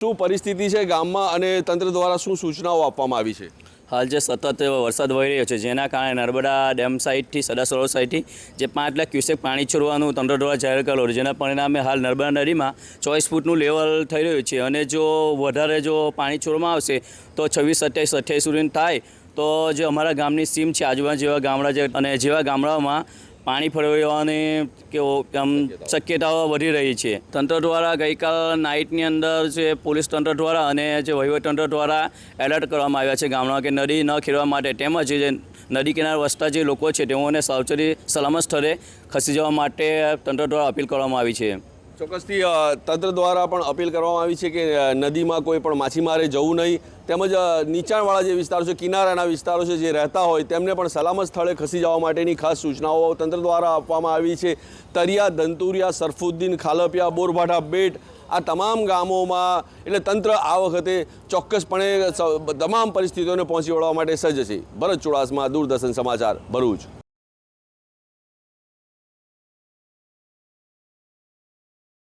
શું પરિસ્થિતિ છે ગામમાં અને તંત્ર દ્વારા શું સૂચનાઓ આપવામાં આવી છે? હાલ જે સતત વરસાદ વહી રહ્યો છે, જેના કારણે નર્મદા ડેમ સાઇડથી સદા સરોવર સાઇડથી જે પાંચ લાખ ક્યુસેક પાણી છોડવાનું તંત્ર દ્વારા જાહેર કરેલો જેના પરિણામે હાલ નર્મદા નદીમાં ચોવીસ ફૂટનું લેવલ થઈ રહ્યું છે અને જો વધારે જો પાણી છોડવામાં આવશે, તો છવ્વીસ, સત્યાવીસ, અઠ્યાવીસ સુધી થાય તો જે અમારા ગામની સીમ છે, આજુબાજુ જેવા ગામડા જે અને જેવા ગામડાઓમાં પાણી ફરવાની કે આમ શક્યતાઓ વધી રહી છે. તંત્ર દ્વારા ગઈકાલ નાઇટની અંદર જે પોલીસ તંત્ર દ્વારા અને જે વહીવટતંત્ર દ્વારા એલર્ટ કરવામાં આવ્યા છે ગામડા કે નદી ન ખેડવા માટે તેમજ જે નદી કિનારે વસતા જે લોકો છે તેઓને સાવચેતી સલામત સ્થળે ખસી જવા માટે તંત્ર દ્વારા અપીલ કરવામાં આવી છે. ચોક્કસથી તંત્ર દ્વારા પણ અપીલ કરવામાં આવી છે કે નદીમાં કોઈ પણ માછીમારે જવું નહીં. તેમજ નીચાણવાળા જે વિસ્તારો છે, કિનારાના વિસ્તારો છે, જે રહેતા હોય, તેમને પણ સલામત સ્થળે ખસી જવા માટેની ખાસ સૂચનાઓ તંત્ર દ્વારા આપવામાં આવી છે. તરિયા, દંતુરિયા, સરફુદ્દીન, ખાલપિયા, બોરભાઠા, બેટ, આ તમામ ગામોમાં, એટલે તંત્ર આ વખતે ચોક્કસપણે તમામ પરિસ્થિતિઓને પહોંચી વળવા માટે સજ્જ છે. ભરત ચુડાસમા, દૂરદર્શન સમાચાર, ભરૂચ.